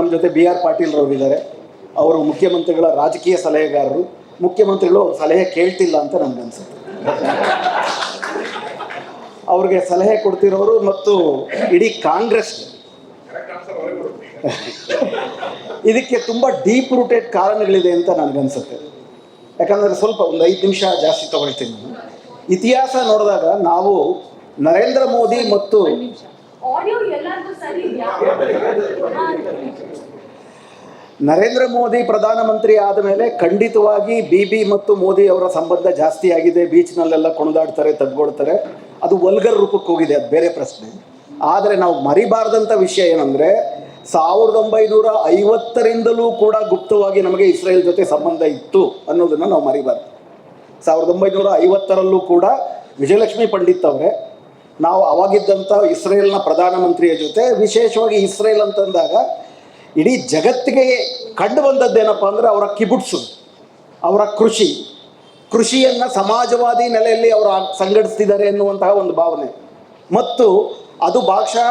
ನಮ್ಮ ಜೊತೆ B R Patil ರವರು ಇದ್ದಾರೆ. ಅವರು ಮುಖ್ಯಮಂತ್ರಿಗಳ ರಾಜಕೀಯ ಸಲಹೆಗಾರರು. ಮುಖ್ಯಮಂತ್ರಿಗಳು ಸಲಹೆ ಕೇಳ್ತಿಲ್ಲ ಅಂತ ನನ್ಗನ್ಸುತ್ತೆ ಅವ್ರಿಗೆ ಸಲಹೆ ಕೊಡ್ತಿರೋರು ಮತ್ತು ಇಡೀ ಕಾಂಗ್ರೆಸ್. ಇದಕ್ಕೆ ತುಂಬ ಡೀಪ್ ರೂಟೆಡ್ ಕಾರಣಗಳಿದೆ ಅಂತ ನನಗನ್ಸುತ್ತೆ ಯಾಕಂದರೆ ಸ್ವಲ್ಪ ಒಂದು ಐದು ನಿಮಿಷ ಜಾಸ್ತಿ ತಗೊಳ್ತೀನಿ ನಾನು. ಇತಿಹಾಸ ನೋಡಿದಾಗ ನಾವು ನರೇಂದ್ರ ಮೋದಿ ಮತ್ತು ಆಡಿಯೋ ಸರಿ ನರೇಂದ್ರ ಮೋದಿ ಪ್ರಧಾನಮಂತ್ರಿ ಆದ ಮೇಲೆ ಖಂಡಿತವಾಗಿ ಬಿ ಬಿ ಮತ್ತು ಮೋದಿ ಅವರ ಸಂಬಂಧ ಜಾಸ್ತಿ ಆಗಿದೆ ಬೀಚ್ನಲ್ಲೆಲ್ಲ ಕುಣಿದಾಡ್ತಾರೆ ತಗ್ಗೊಳ್ತಾರೆ. ಅದು ವಲ್ಗರ್ ರೂಪಕ್ಕೆ ಹೋಗಿದೆ, ಅದು ಬೇರೆ ಪ್ರಶ್ನೆ. ಆದರೆ ನಾವು ಮರಿಬಾರ್ದಂಥ ವಿಷಯ ಏನಂದರೆ, ಸಾವಿರದ ಒಂಬೈನೂರ ಐವತ್ತರಿಂದಲೂ ಕೂಡ ಗುಪ್ತವಾಗಿ ನಮಗೆ ಇಸ್ರೇಲ್ ಜೊತೆ ಸಂಬಂಧ ಇತ್ತು ಅನ್ನೋದನ್ನು ನಾವು ಮರಿಬಾರ್ದು. ಸಾವಿರದ ಒಂಬೈನೂರ ಐವತ್ತರಲ್ಲೂ ಕೂಡ ವಿಜಯಲಕ್ಷ್ಮಿ ಪಂಡಿತ್ ಅವರೇ ನಾವು ಅವಾಗಿದ್ದಂಥ ಇಸ್ರೇಲ್ನ ಪ್ರಧಾನಮಂತ್ರಿಯ ಜೊತೆ ವಿಶೇಷವಾಗಿ ಇಸ್ರೇಲ್ ಅಂತಂದಾಗ ಇಡೀ ಜಗತ್ತಿಗೆ ಕಂಡು ಬಂದದ್ದೇನಪ್ಪ ಅಂದರೆ ಅವರ ಕಿಬುಟ್ಸು, ಅವರ ಕೃಷಿ. ಕೃಷಿಯನ್ನು ಸಮಾಜವಾದಿ ನೆಲೆಯಲ್ಲಿ ಅವರು ಸಂಘಟಿಸ್ತಿದ್ದಾರೆ ಎನ್ನುವಂತಹ ಒಂದು ಭಾವನೆ. ಮತ್ತು ಅದು ಭಾಗಶಃ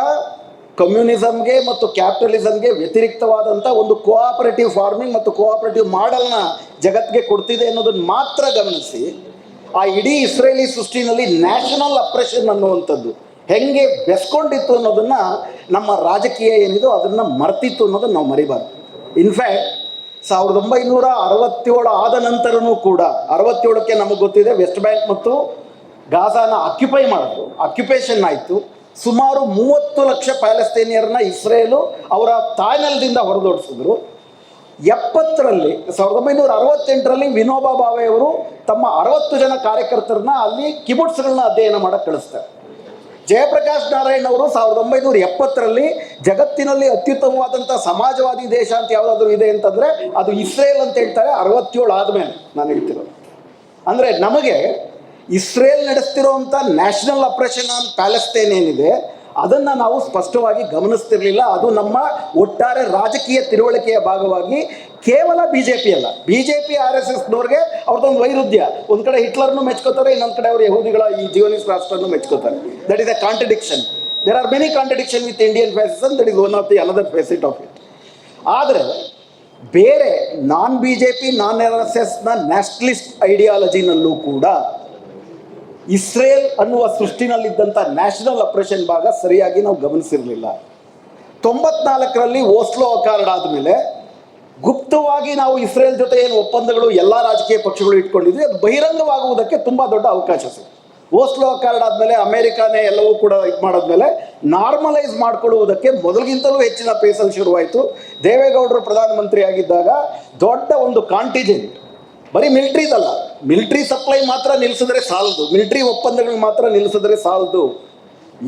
ಕಮ್ಯುನಿಸಮ್ಗೆ ಮತ್ತು ಕ್ಯಾಪಿಟಲಿಸಮ್ಗೆ ವ್ಯತಿರಿಕ್ತವಾದಂಥ ಒಂದು ಕೋಆಪರೇಟಿವ್ ಫಾರ್ಮಿಂಗ್ ಮತ್ತು ಕೋಆಪರೇಟಿವ್ ಮಾಡೆಲ್ನ ಜಗತ್ತಿಗೆ ಕೊಡ್ತಿದೆ ಅನ್ನೋದನ್ನು ಮಾತ್ರ ಗಮನಿಸಿ ಆ ಇಡೀ ಇಸ್ರೇಲಿ ಸೃಷ್ಟಿನಲ್ಲಿ ನ್ಯಾಷನಲ್ ಅಪ್ರೆಷನ್ ಅನ್ನುವಂಥದ್ದು. ಹೆಂಗೆ ಬೆಸ್ಕೊಂಡಿತ್ತು ಅನ್ನೋದನ್ನು ನಮ್ಮ ರಾಜಕೀಯ ಏನಿದೋ ಅದನ್ನು ಮರ್ತಿತ್ತು ಅನ್ನೋದನ್ನು ನಾವು ಮರಿಬಾರ್ದು. ಇನ್ಫ್ಯಾಕ್ಟ್ ಸಾವಿರದ ಒಂಬೈನೂರ ಅರವತ್ತೇಳು ಆದ ನಂತರನೂ ಕೂಡ, ಅರವತ್ತೇಳಕ್ಕೆ ನಮಗೆ ಗೊತ್ತಿದೆ ವೆಸ್ಟ್ ಬ್ಯಾಂಕ್ ಮತ್ತು ಗಾಜಾನ ಆಕ್ಯುಪೈ ಮಾಡಿದ್ರು. ಆಕ್ಯುಪೇಷನ್ ಆಯಿತು. ಸುಮಾರು ಮೂವತ್ತು ಲಕ್ಷ ಪ್ಯಾಲೆಸ್ತೇನಿಯರನ್ನ ಇಸ್ರೇಲು ಅವರ ತಾಯ್ನೆಲದಿಂದ ಹೊರದೋಡಿಸಿದ್ರು. ಎಪ್ಪತ್ತರಲ್ಲಿ, ಸಾವಿರದ ಒಂಬೈನೂರ ಅರವತ್ತೆಂಟರಲ್ಲಿ ವಿನೋಬಾ ಭಾವೆ ಅವರು ತಮ್ಮ ಅರವತ್ತು ಜನ ಕಾರ್ಯಕರ್ತರನ್ನ ಅಲ್ಲಿ ಕಿಬುಟ್ಸ್ಗಳನ್ನ ಅಧ್ಯಯನ ಮಾಡಕ್ಕೆ ಕಳಿಸ್ತಾರೆ. ಜಯಪ್ರಕಾಶ್ ನಾರಾಯಣ್ ಅವರು ಸಾವಿರದ ಒಂಬೈನೂರ ಎಪ್ಪತ್ತರಲ್ಲಿ ಜಗತ್ತಿನಲ್ಲಿ ಅತ್ಯುತ್ತಮವಾದಂಥ ಸಮಾಜವಾದಿ ದೇಶ ಅಂತ ಯಾವುದಾದ್ರೂ ಇದೆ ಅಂತಂದರೆ ಅದು ಇಸ್ರೇಲ್ ಅಂತ ಹೇಳ್ತಾರೆ, ಅರವತ್ತೇಳು ಆದಮೇಲೆ ನಾನು ಹೇಳ್ತಿರೋದು. ಅಂದರೆ ನಮಗೆ ಇಸ್ರೇಲ್ ನಡೆಸ್ತಿರೋವಂಥ ನ್ಯಾಷನಲ್ ಆಪರೇಷನ್ ಆನ್ ಪ್ಯಾಲೆಸ್ಟೈನ್ ಏನಿದೆ, ಅದನ್ನು ನಾವು ಸ್ಪಷ್ಟವಾಗಿ ಗಮನಿಸ್ತಿರ್ಲಿಲ್ಲ. ಅದು ನಮ್ಮ ಒಟ್ಟಾರೆ ರಾಜಕೀಯ ತಿಳುವಳಿಕೆಯ ಭಾಗವಾಗಿ ಕೇವಲ ಬಿ ಜೆ ಪಿ ಅಲ್ಲ. B J P R S ಎಸ್ನವ್ರಿಗೆ ಅವ್ರದ್ದೊಂದು ವೈರುಧ್ಯ. ಒಂದು ಕಡೆ ಹಿಟ್ಲರ್ನು ಮೆಚ್ಕೋತಾರೆ, ಇನ್ನೊಂದು ಕಡೆ ಅವರು ಯಹೂದಿಗಳ ಈ ಜಿಯೋನಿಸ್ ರಾಷ್ಟ್ರನ್ನು ಮೆಚ್ಕೋತಾರೆ. That is a contradiction there are many contradiction with Indian fascism that is one of the another facet of it ಆದರೆ, ಬೇರೆ non B J P non R S ಎಸ್ನ ನ್ಯಾಷನಲಿಸ್ಟ್ ಐಡಿಯಾಲಜಿನಲ್ಲೂ ಕೂಡ ಇಸ್ರೇಲ್ ಅನ್ನುವ ಸೃಷ್ಟಿನಲ್ಲಿದ್ದಂಥ ನ್ಯಾಷನಲ್ ಅಪ್ರೆಷನ್ ಭಾಗ ಸರಿಯಾಗಿ ನಾವು ಗಮನಿಸಿರಲಿಲ್ಲ. ತೊಂಬತ್ನಾಲ್ಕರಲ್ಲಿ Oslo Accord ಆದಮೇಲೆ ಗುಪ್ತವಾಗಿ ನಾವು ಇಸ್ರೇಲ್ ಜೊತೆ ಏನು ಒಪ್ಪಂದಗಳು, ಎಲ್ಲ ರಾಜಕೀಯ ಪಕ್ಷಗಳು ಇಟ್ಕೊಂಡಿದ್ವಿ, ಅದು ಬಹಿರಂಗವಾಗುವುದಕ್ಕೆ ತುಂಬ ದೊಡ್ಡ ಅವಕಾಶ ಸಿಗುತ್ತೆ ಓಸ್ಲೋ ಕಾರ್ಡ್ ಆದಮೇಲೆ, ಅಮೇರಿಕಾನೇ ಎಲ್ಲವೂ ಕೂಡ ಇದು ಮಾಡಾದ್ಮೇಲೆ ನಾರ್ಮಲೈಸ್ ಮಾಡ್ಕೊಳ್ಳುವುದಕ್ಕೆ ಮೊದಲಿಗಿಂತಲೂ ಹೆಚ್ಚಿನ ಪೇಸಲ್ಲಿ ಶುರುವಾಯಿತು. ದೇವೇಗೌಡರು ಪ್ರಧಾನಮಂತ್ರಿ ಆಗಿದ್ದಾಗ ದೊಡ್ಡ ಒಂದು ಕಾಂಟಿಜೆಂಟ್ ಬರೀ ಮಿಲಿಟ್ರಿದಲ್ಲ, ಮಿಲಿಟ್ರಿ ಸಪ್ಲೈ ಮಾತ್ರ ನಿಲ್ಲಿಸಿದ್ರೆ ಸಾಲದು, ಮಿಲಿಟ್ರಿ ಒಪ್ಪಂದಗಳು ಮಾತ್ರ ನಿಲ್ಲಿಸಿದ್ರೆ ಸಾಲದು.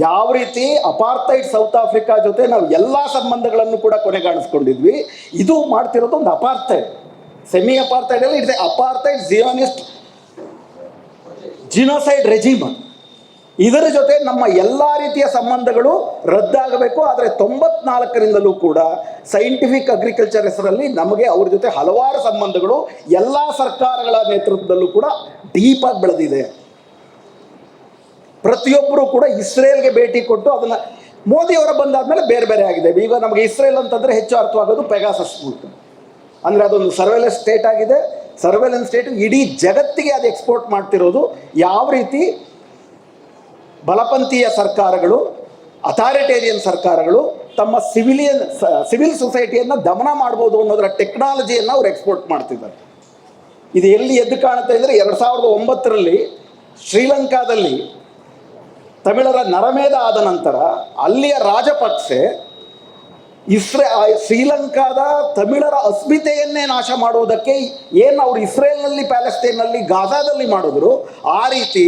ಯಾವ ರೀತಿ ಅಪಾರ್ಥೈಡ್ ಸೌತ್ ಆಫ್ರಿಕಾ ಜೊತೆ ನಾವು ಎಲ್ಲ ಸಂಬಂಧಗಳನ್ನು ಕೂಡ ಕೊನೆಗಾಣಿಸ್ಕೊಂಡಿದ್ವಿ. ಇದು ಮಾಡ್ತಿರೋದು ಒಂದು apartheid semi ಅಪಾರ್ತೈಡಲ್ಲಿ it's apartheid Zionist genocide regime ಇದರ ಜೊತೆ ನಮ್ಮ ಎಲ್ಲ ರೀತಿಯ ಸಂಬಂಧಗಳು ರದ್ದಾಗಬೇಕು. ಆದರೆ ತೊಂಬತ್ನಾಲ್ಕರಿಂದಲೂ ಕೂಡ ಸೈಂಟಿಫಿಕ್ ಅಗ್ರಿಕಲ್ಚರ್ ಹೆಸರಲ್ಲಿ ನಮಗೆ ಅವ್ರ ಜೊತೆ ಹಲವಾರು ಸಂಬಂಧಗಳು ಎಲ್ಲ ಸರ್ಕಾರಗಳ ನೇತೃತ್ವದಲ್ಲೂ ಕೂಡ ಡೀಪಾಗಿ ಬೆಳೆದಿದೆ. ಪ್ರತಿಯೊಬ್ಬರು ಕೂಡ ಇಸ್ರೇಲ್ಗೆ ಭೇಟಿ ಕೊಟ್ಟು ಅದನ್ನು ಮೋದಿ ಅವರ ಬಂದಾದ್ಮೇಲೆ ಬೇರೆ ಬೇರೆ ಆಗಿದೆ. ಈಗ ನಮಗೆ ಇಸ್ರೇಲ್ ಅಂತಂದರೆ ಹೆಚ್ಚು ಅರ್ಥವಾಗೋದು ಪೆಗಾಸಸ್ ರೂಟ್ ಅಂದರೆ ಅದೊಂದು ಸರ್ವೆಲೆನ್ಸ್ ಸ್ಟೇಟ್ ಆಗಿದೆ. ಸರ್ವೆಲೆನ್ಸ್ ಸ್ಟೇಟ್ ಇಡೀ ಜಗತ್ತಿಗೆ ಅದು ಎಕ್ಸ್ಪೋರ್ಟ್ ಮಾಡ್ತಿರೋದು. ಯಾವ ರೀತಿ? ಬಲಪಂಥೀಯ ಸರ್ಕಾರಗಳು, ಅಥಾರಿಟೇರಿಯನ್ ಸರ್ಕಾರಗಳು ತಮ್ಮ ಸಿವಿಲಿಯನ್ ಸಿವಿಲ್ ಸೊಸೈಟಿಯನ್ನು ದಮನ ಮಾಡ್ಬೋದು ಅನ್ನೋದರ ಟೆಕ್ನಾಲಜಿಯನ್ನು ಅವ್ರು ಎಕ್ಸ್ಪೋರ್ಟ್ ಮಾಡ್ತಿದ್ದಾರೆ. ಇದು ಎಲ್ಲಿ ಎದ್ದು ಕಾಣುತ್ತೆ ಅಂದರೆ ಎರಡು ಸಾವಿರದ ಒಂಬತ್ತರಲ್ಲಿ ಶ್ರೀಲಂಕಾದಲ್ಲಿ ತಮಿಳರ ನರಮೇಧ ಆದ ನಂತರ ಅಲ್ಲಿಯ ರಾಜಪಕ್ಸೆ ಇಸ್ರೇ ಶ್ರೀಲಂಕಾದ ತಮಿಳರ ಅಸ್ಮಿತೆಯನ್ನೇ ನಾಶ ಮಾಡುವುದಕ್ಕೆ ಏನು ಅವರು ಇಸ್ರೇಲ್ನಲ್ಲಿ, ಪ್ಯಾಲೆಸ್ತೇನ್ನಲ್ಲಿ, ಗಾಜಾದಲ್ಲಿ ಮಾಡಿದ್ರು, ಆ ರೀತಿ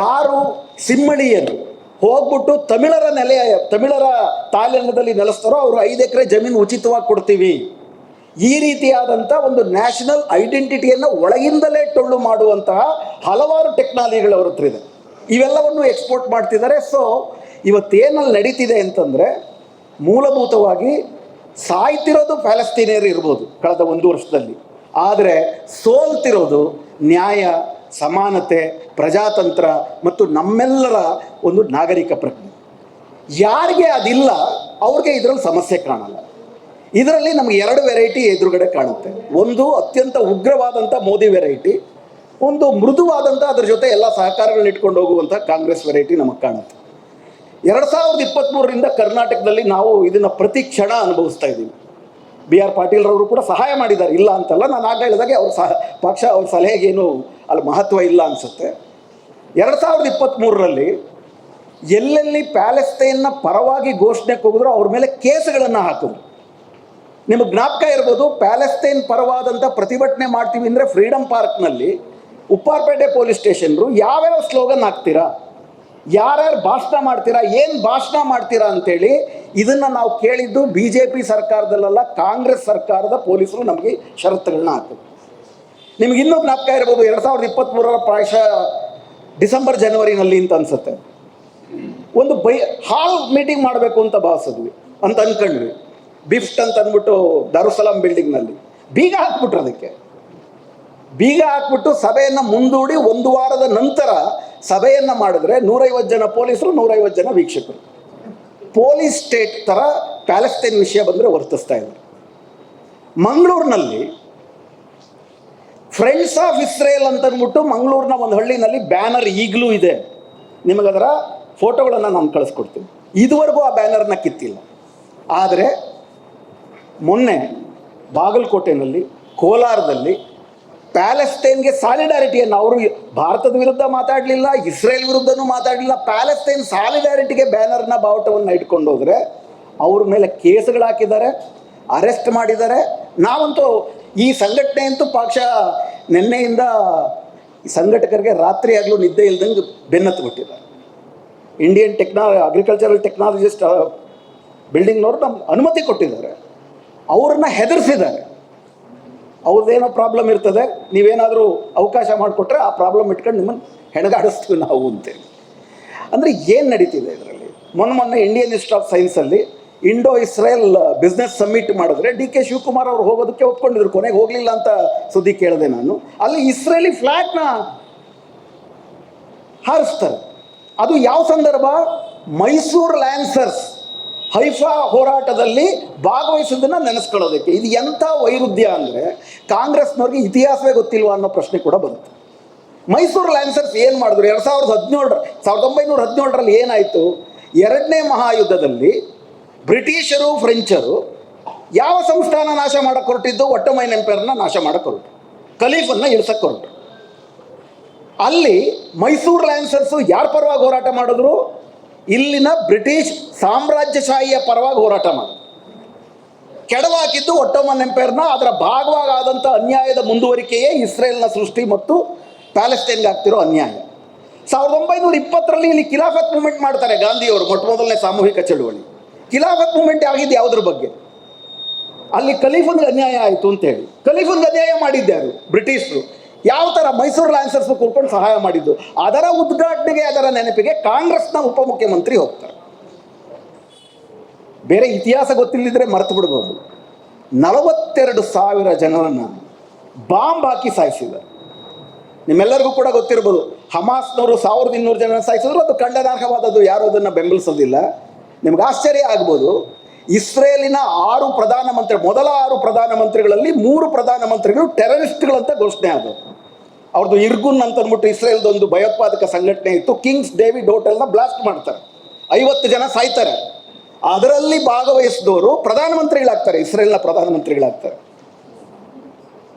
ಯಾರು ಸಿಮ್ಮಳಿಯರು ಹೋಗ್ಬಿಟ್ಟು ತಮಿಳರ ನೆಲೆ, ತಮಿಳರ ತಾಯ್ಲೆಂಡದಲ್ಲಿ ನೆಲೆಸ್ತಾರೋ ಅವರು ಐದು ಎಕರೆ ಜಮೀನು ಉಚಿತವಾಗಿ ಕೊಡ್ತೀವಿ. ಈ ರೀತಿಯಾದಂಥ ಒಂದು ನ್ಯಾಷನಲ್ ಐಡೆಂಟಿಟಿಯನ್ನು ಒಳಗಿಂದಲೇ ಟೊಳ್ಳು ಮಾಡುವಂತಹ ಹಲವಾರು ಟೆಕ್ನಾಲಜಿಗಳು ಅವ್ರ ಹತ್ರ ಇದೆ. ಇವೆಲ್ಲವನ್ನು ಎಕ್ಸ್ಪೋರ್ಟ್ ಮಾಡ್ತಿದ್ದಾರೆ. ಸೊ ಇವತ್ತೇನಲ್ಲಿ ನಡೀತಿದೆ ಅಂತಂದರೆ ಮೂಲಭೂತವಾಗಿ ಸಾಯ್ತಿರೋದು ಪ್ಯಾಲೆಸ್ತೀನಿಯರು ಇರ್ಬೋದು ಕಳೆದ ಒಂದು ವರ್ಷದಲ್ಲಿ. ಆದರೆ ಸೋಲ್ತಿರೋದು ನ್ಯಾಯ, ಸಮಾನತೆ, ಪ್ರಜಾತಂತ್ರ ಮತ್ತು ನಮ್ಮೆಲ್ಲರ ಒಂದು ನಾಗರಿಕ ಪ್ರಜ್ಞೆ. ಯಾರಿಗೆ ಅದಿಲ್ಲ, ಅವ್ರಿಗೆ ಇದರಲ್ಲಿ ಸಮಸ್ಯೆ ಕಾಣಲ್ಲ. ಇದರಲ್ಲಿ ನಮಗೆ ಎರಡು ವೆರೈಟಿ ಎದುರುಗಡೆ ಕಾಣುತ್ತೆ. ಒಂದು ಅತ್ಯಂತ ಉಗ್ರವಾದಂಥ ಮೋದಿ ವೆರೈಟಿ ಒಂದು ಮೃದುವಾದಂಥ ಅದ್ರ ಜೊತೆ ಎಲ್ಲ ಸಹಕಾರಗಳನ್ನ ಇಟ್ಕೊಂಡು ಹೋಗುವಂಥ ಕಾಂಗ್ರೆಸ್ ವೆರೈಟಿ ನಮಗೆ ಕಾಣುತ್ತೆ. ಎರಡು ಸಾವಿರದ ಇಪ್ಪತ್ತ್ಮೂರರಿಂದ ಕರ್ನಾಟಕದಲ್ಲಿ ನಾವು ಇದನ್ನು ಪ್ರತಿ ಕ್ಷಣ ಅನುಭವಿಸ್ತಾ ಇದ್ದೀವಿ. ಬಿ ಆರ್ ಪಾಟೀಲ್ರವರು ಕೂಡ ಸಹಾಯ ಮಾಡಿದ್ದಾರೆ. ಇಲ್ಲ ಅಂತಲ್ಲ, ನಾನು ಆಗ ಹೇಳಿದಾಗೆ ಅವ್ರ ಸಹ, ಪಕ್ಷ, ಅವ್ರ ಸಲಹೆಗೇನು ಅಲ್ಲಿ ಮಹತ್ವ ಇಲ್ಲ ಅನಿಸುತ್ತೆ. ಎರಡು ಸಾವಿರದ ಇಪ್ಪತ್ತ್ಮೂರರಲ್ಲಿ ಎಲ್ಲೆಲ್ಲಿ ಪ್ಯಾಲೆಸ್ತೈನ್ನ ಪರವಾಗಿ ಘೋಷಣೆ ಕೂಗಿದ್ರು ಅವ್ರ ಮೇಲೆ ಕೇಸುಗಳನ್ನು ಹಾಕಿದ್ರು ನಿಮಗೆ ಜ್ಞಾಪಕ ಇರ್ಬೋದು, ಪ್ಯಾಲೆಸ್ತೈನ್ ಪರವಾದಂಥ ಪ್ರತಿಭಟನೆ ಮಾಡ್ತೀವಿ ಅಂದರೆ ಫ್ರೀಡಮ್ ಪಾರ್ಕ್ನಲ್ಲಿ ಉಪ್ಪಾರಪೇಟೆ ಪೊಲೀಸ್ ಸ್ಟೇಷನ್ರು ಯಾವ್ಯಾವ ಸ್ಲೋಗನ್ ಹಾಕ್ತೀರಾ? ಯಾರ್ಯಾರು ಭಾಷಣ ಮಾಡ್ತೀರಾ? ಏನು ಭಾಷಣ ಮಾಡ್ತೀರಾ ಅಂತೇಳಿ ಇದನ್ನು ನಾವು ಕೇಳಿದ್ದು ಬಿ ಜೆ ಪಿ ಸರ್ಕಾರದಲ್ಲೆಲ್ಲ, ಕಾಂಗ್ರೆಸ್ ಸರ್ಕಾರದ ಪೊಲೀಸರು ನಮಗೆ ಷರತ್ತುಗಳನ್ನ ಹಾಕಿದ್ರು ನಿಮ್ಗೆ ಇನ್ನೂ ಜ್ಞಾಪಕ ಇರ್ಬೋದು, ಎರಡು ಸಾವಿರದ ಇಪ್ಪತ್ತ್ಮೂರರ ಪ್ರಾಯಶಃ ಡಿಸೆಂಬರ್, ಜನವರಿನಲ್ಲಿ ಅಂತ ಅನ್ಸುತ್ತೆ. ಒಂದು ಬೈ, ಹಾಲ್ ಮೀಟಿಂಗ್ ಮಾಡಬೇಕು ಅಂತ ಭಾವಿಸಿದ್ವಿ ಅಂತ ಅನ್ಕೊಂಡ್ವಿ. ಬಿಫ್ಟ್ ಅಂತ ಅಂದ್ಬಿಟ್ಟು ದಾರುಸಲಾಂ ಬಿಲ್ಡಿಂಗ್ನಲ್ಲಿ ಬೀಗ ಹಾಕ್ಬಿಟ್ರು ಅದಕ್ಕೆ. ಬೀಗ ಹಾಕ್ಬಿಟ್ಟು ಸಭೆಯನ್ನು ಮುಂದೂಡಿ ಒಂದು ವಾರದ ನಂತರ ಸಭೆಯನ್ನು ಮಾಡಿದ್ರೆ ನೂರೈವತ್ತು ಜನ ಪೊಲೀಸರು, ನೂರೈವತ್ತು ಜನ ವೀಕ್ಷಕರು. ಪೊಲೀಸ್ ಸ್ಟೇಟ್ ಥರ ಪ್ಯಾಲೆಸ್ತೈನ್ ವಿಷಯ ಬಂದರೆ ವರ್ತಿಸ್ತಾ ಇದ್ದಾರೆ ಮಂಗಳೂರಿನಲ್ಲಿ ಫ್ರೆಂಡ್ಸ್ ಆಫ್ ಇಸ್ರೇಲ್ ಅಂತ ಅಂದ್ಬಿಟ್ಟು ಮಂಗಳೂರಿನ ಒಂದು ಹಳ್ಳಿನಲ್ಲಿ ಬ್ಯಾನರ್ ಈಗಲೂ ಇದೆ. ನಿಮಗದರ ಫೋಟೋಗಳನ್ನು ನಾನು ಕಳಿಸ್ಕೊಡ್ತೀನಿ. ಇದುವರೆಗೂ ಆ ಬ್ಯಾನರ್ನ ಕಿತ್ತಿಲ್ಲ. ಆದರೆ ಮೊನ್ನೆ ಬಾಗಲಕೋಟೆನಲ್ಲಿ, ಕೋಲಾರದಲ್ಲಿ ಪ್ಯಾಲೆಸ್ತೈನ್ಗೆ ಸಾಲಿಡಾರಿಟಿಯನ್ನು ಅವರು ಭಾರತದ ವಿರುದ್ಧ ಮಾತಾಡಲಿಲ್ಲ, ಇಸ್ರೇಲ್ ವಿರುದ್ಧನೂ ಮಾತಾಡಲಿಲ್ಲ. ಪ್ಯಾಲೆಸ್ತೈನ್ ಸಾಲಿಡಾರಿಟಿಗೆ ಬ್ಯಾನರ್ನ ಬಾವುಟವನ್ನು ಇಟ್ಕೊಂಡು ಹೋದರೆ ಅವ್ರ ಮೇಲೆ ಕೇಸುಗಳು ಹಾಕಿದ್ದಾರೆ, ಅರೆಸ್ಟ್ ಮಾಡಿದ್ದಾರೆ. ನಾವಂತೂ ಈ ಸಂಘಟನೆ ಅಂತೂ ಪಕ್ಷ ನಿನ್ನೆಯಿಂದ ಸಂಘಟಕರಿಗೆ ರಾತ್ರಿ ಆಗಲೂ ನಿದ್ದೆ ಇಲ್ದಂಗೆ ಬೆನ್ನತ್ತು ಬಿಟ್ಟಿದ್ದಾರೆ ಇಂಡಿಯನ್ ಟೆಕ್ನಾ ಅಗ್ರಿಕಲ್ಚರಲ್ ಟೆಕ್ನಾಲಜಿಸ್ಟ್ ಬಿಲ್ಡಿಂಗ್ನವ್ರು ನಮ್ಗೆ ಅನುಮತಿ ಕೊಟ್ಟಿದ್ದಾರೆ. ಅವ್ರನ್ನ ಹೆದರ್ಸಿದ್ದಾರೆ. ಅವ್ರದ್ದೇನೋ ಪ್ರಾಬ್ಲಮ್ ಇರ್ತದೆ, ನೀವೇನಾದರೂ ಅವಕಾಶ ಮಾಡಿಕೊಟ್ರೆ ಆ ಪ್ರಾಬ್ಲಮ್ ಇಟ್ಕೊಂಡು ನಿಮ್ಮನ್ನು ಹೆಣಗಾಡಿಸ್ತೀವಿ ನಾವು ಅಂತೇಳಿ ಅಂದರೆ ಏನು ನಡೀತಿದೆ ಇದರಲ್ಲಿ? ಮೊನ್ನೆ ಮೊನ್ನೆ ಇಂಡಿಯನ್ ಇನ್ಸ್ಟಿಟ್ಯೂಟ್ ಆಫ್ ಸೈನ್ಸಲ್ಲಿ ಇಂಡೋ ಇಸ್ರೇಲ್ ಬಿಸ್ನೆಸ್ ಸಮ್ಮಿಟ್ ಮಾಡಿದ್ರೆ ಡಿ ಕೆ ಶಿವಕುಮಾರ್ ಅವರು ಹೋಗೋದಕ್ಕೆ ಒಪ್ಕೊಂಡಿದ್ರು, ಕೊನೆಗೆ ಹೋಗಲಿಲ್ಲ ಅಂತ ಸುದ್ದಿ ಕೇಳಿದೆ ನಾನು. ಅಲ್ಲಿ ಇಸ್ರೇಲಿ ಫ್ಲ್ಯಾಗ್ನ ಹಾರಿಸ್ತಾರೆ. ಅದು ಯಾವ ಸಂದರ್ಭ? ಮೈಸೂರು ಲ್ಯಾನ್ಸರ್ಸ್ ಹೈಫಾ ಹೋರಾಟದಲ್ಲಿ ಭಾಗವಹಿಸೋದನ್ನ ನೆನೆಸ್ಕೊಳ್ಳೋದಕ್ಕೆ. ಇದು ಎಂಥ ವೈರುಧ್ಯ ಅಂದರೆ ಕಾಂಗ್ರೆಸ್ನವ್ರಿಗೆ ಇತಿಹಾಸವೇ ಗೊತ್ತಿಲ್ವಾ ಅನ್ನೋ ಪ್ರಶ್ನೆ ಕೂಡ ಬಂತು. ಮೈಸೂರು ಲ್ಯಾನ್ಸರ್ಸ್ ಏನು ಮಾಡಿದ್ರು? ಎರಡು ಸಾವಿರದ ಹದಿನೇಳರ, ಸಾವಿರದ ಒಂಬೈನೂರ ಹದಿನೇಳರಲ್ಲಿ ಏನಾಯಿತು? ಎರಡನೇ ಮಹಾಯುದ್ಧದಲ್ಲಿ ಬ್ರಿಟಿಷರು, ಫ್ರೆಂಚರು ಯಾವ ಸಂಸ್ಥಾನ ನಾಶ ಮಾಡಕ್ಕೆ ಹೊರಟಿದ್ದು ಒಟ್ಟಮೈನ್ ಎಂಪೈರ್ನ ನಾಶ ಮಾಡಕ್ಕೆ ಹೊರಟು ಖಲೀಫನ್ನು ಇಳಿಸಕ್ಕೆ ಹೊರಟು ಅಲ್ಲಿ ಮೈಸೂರು ಲ್ಯಾನ್ಸರ್ಸು ಯಾರ ಪರವಾಗಿ ಹೋರಾಟ ಮಾಡಿದ್ರು? ಇಲ್ಲಿನ ಬ್ರಿಟಿಷ್ ಸಾಮ್ರಾಜ್ಯಶಾಹಿಯ ಪರವಾಗಿ ಹೋರಾಟ ಮಾಡಿ. ಕೆಡವಾಕಿದ್ದು ಒಟ್ಟೋಮನ್ ಎಂಪೈರ್ನ ಅದರ ಭಾಗವಾಗಾದಂಥ ಅನ್ಯಾಯದ ಮುಂದುವರಿಕೆಯೇ ಇಸ್ರೇಲ್ನ ಸೃಷ್ಟಿ ಮತ್ತು ಪ್ಯಾಲೆಸ್ಟೈನ್ಗೆ ಆಗ್ತಿರೋ ಅನ್ಯಾಯ. ಸಾವಿರದ ಒಂಬೈನೂರ ಇಪ್ಪತ್ತರಲ್ಲಿ ಇಲ್ಲಿ ಖಿಲಾಫತ್ ಮೂಮೆಂಟ್ ಮಾಡ್ತಾರೆ ಗಾಂಧಿಯವರು, ಮೊಟ್ಟ ಮೊದಲನೇ ಸಾಮೂಹಿಕ ಚಳುವಳಿ. ಖಿಲಾಫತ್ ಮೂಮೆಂಟ್ ಆಗಿದ್ದು ಯಾವುದ್ರ ಬಗ್ಗೆ? ಅಲ್ಲಿ ಖಲೀಫನ್ಗೆ ಅನ್ಯಾಯ ಆಯಿತು ಅಂತ ಹೇಳಿ. ಖಲೀಫನ್ಗೆ ಅನ್ಯಾಯ ಮಾಡಿದ್ಯಾರು ಬ್ರಿಟಿಷರು. ಯಾವ ಥರ ಮೈಸೂರು ಲ್ಯಾನ್ಸರ್ಸ್ ಕೂರ್ಕೊಂಡು ಸಹಾಯ ಮಾಡಿದ್ದು? ಅದರ ಉದ್ಘಾಟನೆಗೆ, ಅದರ ನೆನಪಿಗೆ ಕಾಂಗ್ರೆಸ್ನ ಉಪಮುಖ್ಯಮಂತ್ರಿ ಹೋಗ್ತಾರೆ. ಬೇರೆ ಇತಿಹಾಸ ಗೊತ್ತಿಲ್ಲದಿದ್ರೆ ಮರೆತು ಬಿಡ್ಬೋದು. ನಲವತ್ತೆರಡು ಸಾವಿರ ಜನರನ್ನು ಬಾಂಬ್ ಹಾಕಿ ಸಾಯಿಸಿದ್ದಾರೆ. ನಿಮ್ಮೆಲ್ಲರಿಗೂ ಕೂಡ ಗೊತ್ತಿರ್ಬೋದು, ಹಮಾಸ್ನವರು ಸಾವಿರದ ಇನ್ನೂರು ಜನ ಸಾಯಿಸಿದ್ರು, ಅದು ಖಂಡನಾರ್ಹವಾದದ್ದು, ಯಾರು ಅದನ್ನು ಬೆಂಬಲಿಸೋದಿಲ್ಲ. ನಿಮ್ಗೆ ಆಶ್ಚರ್ಯ ಆಗ್ಬೋದು ಇಸ್ರೇಲಿನ ಆರು ಪ್ರಧಾನಮಂತ್ರಿ, ಮೊದಲ ಆರು ಪ್ರಧಾನ ಮಂತ್ರಿಗಳಲ್ಲಿ ಮೂರು ಪ್ರಧಾನ ಮಂತ್ರಿಗಳು ಟೆರರಿಸ್ಟ್ಗಳಂತ ಘೋಷಣೆ ಆದವು. ಅವ್ರದ್ದು ಇರ್ಗುನ್ ಅಂತ ಅಂದ್ಬಿಟ್ಟು ಇಸ್ರೇಲ್ದೊಂದು ಭಯೋತ್ಪಾದಕ ಸಂಘಟನೆ ಇತ್ತು. ಕಿಂಗ್ಸ್ ಡೇವಿಡ್ ಹೋಟೆಲ್ನ ಬ್ಲಾಸ್ಟ್ ಮಾಡ್ತಾರೆ. ಐವತ್ತು ಜನ ಸಾಯ್ತಾರೆ. ಅದರಲ್ಲಿ ಭಾಗವಹಿಸಿದವರು ಪ್ರಧಾನಮಂತ್ರಿಗಳಾಗ್ತಾರೆ, ಇಸ್ರೇಲ್ನ ಪ್ರಧಾನಮಂತ್ರಿಗಳಾಗ್ತಾರೆ.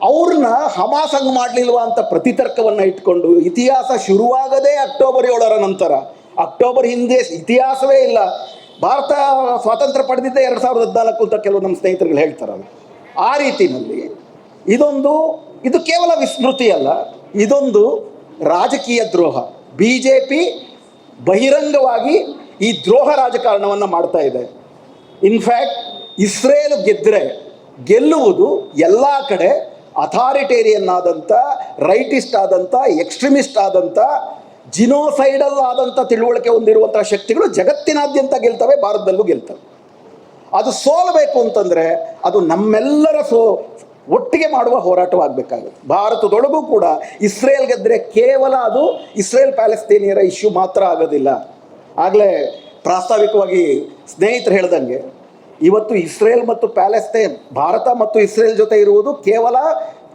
ಅವ್ರನ್ನ ಹಮಾಸ್ ಹಂಗೆ ಮಾಡಲಿಲ್ವಾ ಅಂತ ಪ್ರತಿತರ್ಕವನ್ನು ಇಟ್ಕೊಂಡು, ಇತಿಹಾಸ ಶುರುವಾಗದೇ ಅಕ್ಟೋಬರ್ ಏಳರ ನಂತರ, ಅಕ್ಟೋಬರ್ ಹಿಂದೆ ಇತಿಹಾಸವೇ ಇಲ್ಲ. ಭಾರತ ಸ್ವಾತಂತ್ರ್ಯ ಪಡೆದಿದ್ದೆ ಎರಡು ಸಾವಿರದ ಹದಿನಾಲ್ಕು ಅಂತ ಕೆಲವು ನಮ್ಮ ಸ್ನೇಹಿತರುಗಳು ಹೇಳ್ತಾರಲ್ಲ ಆ ರೀತಿಯಲ್ಲಿ ಇದೊಂದು, ಇದು ಕೇವಲ ವಿಸ್ಮೃತಿ ಅಲ್ಲ, ಇದೊಂದು ರಾಜಕೀಯ ದ್ರೋಹ. ಬಿ ಜೆ ಪಿ ಬಹಿರಂಗವಾಗಿ ಈ ದ್ರೋಹ ರಾಜಕಾರಣವನ್ನು ಮಾಡ್ತಾ ಇದೆ. ಇನ್ಫ್ಯಾಕ್ಟ್ ಇಸ್ರೇಲ್ ಗೆದ್ದರೆ ಗೆಲ್ಲುವುದು ಎಲ್ಲ ಕಡೆ ಅಥಾರಿಟೇರಿಯನ್ ಆದಂಥ ರೈಟಿಸ್ಟ್ ಆದಂಥ ಎಕ್ಸ್ಟ್ರೀಮಿಸ್ಟ್ ಆದಂಥ ಜಿನೋಸೈಡಲ್ ಆದಂಥ ತಿಳುವಳಿಕೆ ಹೊಂದಿರುವಂಥ ಶಕ್ತಿಗಳು ಜಗತ್ತಿನಾದ್ಯಂತ ಗೆಲ್ತವೆ, ಭಾರತದಲ್ಲೂ ಗೆಲ್ತವೆ. ಅದು ಸೋಲಬೇಕು ಅಂತಂದರೆ ಅದು ನಮ್ಮೆಲ್ಲರ ಸೋ, ಒಟ್ಟಿಗೆ ಮಾಡುವ ಹೋರಾಟವಾಗಬೇಕಾಗುತ್ತೆ. ಭಾರತದೊಳಗೂ ಕೂಡ ಇಸ್ರೇಲ್ ಗೆದ್ದರೆ ಕೇವಲ ಅದು ಇಸ್ರೇಲ್ ಪ್ಯಾಲೆಸ್ತೀನಿಯರ ಇಶ್ಯೂ ಮಾತ್ರ ಆಗೋದಿಲ್ಲ. ಆಗಲೇ ಪ್ರಾಸ್ತಾವಿಕವಾಗಿ ಸ್ನೇಹಿತರು ಹೇಳ್ದಂಗೆ, ಇವತ್ತು ಇಸ್ರೇಲ್ ಮತ್ತು ಪ್ಯಾಲೆಸ್ತೇನ್, ಭಾರತ ಮತ್ತು ಇಸ್ರೇಲ್ ಜೊತೆ ಇರುವುದು ಕೇವಲ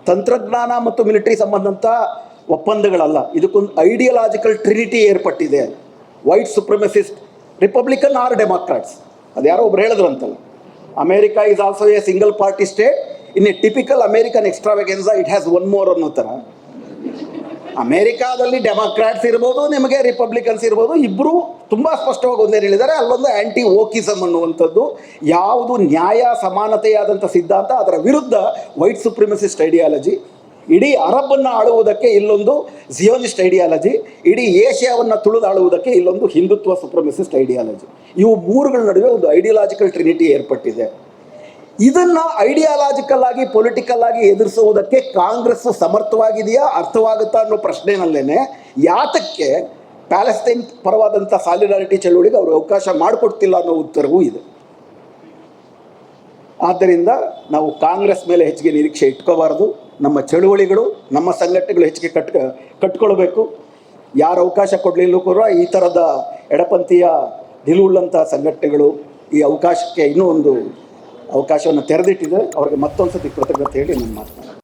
ತಂತ್ರಜ್ಞಾನ ಮತ್ತು ಮಿಲಿಟರಿ ಸಂಬಂಧಂಥ ಒಪ್ಪಂದಗಳಲ್ಲ. ಇದಕ್ಕೊಂದು ಐಡಿಯಲಾಜಿಕಲ್ ಟ್ರಿನಿಟಿ ಏರ್ಪಟ್ಟಿದೆ. White supremacist Republican or Democrats ಅದು ಯಾರೋ ಒಬ್ರು ಹೇಳಿದ್ರಂತಲ್ಲ. America is also a single party state in a typical American extravaganza it has one more ಅನ್ನೋ ಥರ. ಅಮೇರಿಕಾದಲ್ಲಿ ಡೆಮಾಕ್ರಾಟ್ಸ್ ಇರ್ಬೋದು, ನಿಮಗೆ ರಿಪಬ್ಲಿಕನ್ಸ್ ಇರ್ಬೋದು ಇಬ್ಬರು ತುಂಬ ಸ್ಪಷ್ಟವಾಗಿ ಒಂದೇನು ಹೇಳಿದ್ದಾರೆ. ಅಲ್ಲೊಂದು ಆ್ಯಂಟಿ ಓಕಿಸಮ್ ಅನ್ನುವಂಥದ್ದು. ಯಾವುದು ನ್ಯಾಯ, ಸಮಾನತೆಯಾದಂಥ ಸಿದ್ಧಾಂತ, ಅದರ ವಿರುದ್ಧ ವೈಟ್ ಸುಪ್ರಿಮಸಿಸ್ಟ್ ಐಡಿಯಾಲಜಿ ಇಡೀ ಅರಬ್ಬನ್ನು ಆಳುವುದಕ್ಕೆ ಇಲ್ಲೊಂದು ಜಿಯೋನಿಸ್ಟ್ ಐಡಿಯಾಲಜಿ, ಇಡೀ ಏಷ್ಯಾವನ್ನು ತುಳಿದಾಳುವುದಕ್ಕೆ ಇಲ್ಲೊಂದು ಹಿಂದುತ್ವ ಸುಪ್ರಮಿಸಿಸ್ಟ್ ಐಡಿಯಾಲಜಿ. ಇವು ಮೂರುಗಳ ನಡುವೆ ಒಂದು ಐಡಿಯಾಲಜಿಕಲ್ ಟ್ರಿನಿಟಿ ಏರ್ಪಟ್ಟಿದೆ. ಇದನ್ನು ಐಡಿಯಾಲಜಿಕಲ್ ಆಗಿ, ಪೊಲಿಟಿಕಲ್ ಆಗಿ ಎದುರಿಸುವುದಕ್ಕೆ ಕಾಂಗ್ರೆಸ್ ಸಮರ್ಥವಾಗಿದೆಯಾ, ಅರ್ಥವಾಗುತ್ತಾ ಅನ್ನೋ ಪ್ರಶ್ನೆನಲ್ಲೇನೆ, ಯಾತಕ್ಕೆ ಪ್ಯಾಲೆಸ್ತೈನ್ ಪರವಾದಂಥ ಸಾಲಿಡಾರಿಟಿ ಚಳುವಳಿಗೆ ಅವರು ಅವಕಾಶ ಮಾಡಿಕೊಡ್ತಿಲ್ಲ ಅನ್ನೋ ಉತ್ತರವೂ ಇದೆ. ಆದ್ದರಿಂದ ನಾವು ಕಾಂಗ್ರೆಸ್ ಮೇಲೆ ಹೆಚ್ಚಿಗೆ ನಿರೀಕ್ಷೆ ಇಟ್ಕೋಬಾರ್ದು. ನಮ್ಮ ಚಳುವಳಿಗಳು, ನಮ್ಮ ಸಂಘಟನೆಗಳು ಹೆಚ್ಚಿಗೆ ಕಟ್ ಕಟ್ಕೊಳ್ಬೇಕು. ಯಾರು ಅವಕಾಶ ಕೊಡಲಿಲ್ಲೂ ಕೂಡ ಈ ಥರದ ಎಡಪಂಥೀಯ ನಿಲುವುಳ್ಳಂಥ ಸಂಘಟನೆಗಳು ಈ ಅವಕಾಶಕ್ಕೆ ಇನ್ನೂ ಒಂದು ಅವಕಾಶವನ್ನು ತೆರೆದಿಟ್ಟಿದೆ. ಅವ್ರಿಗೆ ಮತ್ತೊಂದು ಸತಿ ಕೃತಜ್ಞತೆ ಹೇಳಿ ನಾನು ಮಾತು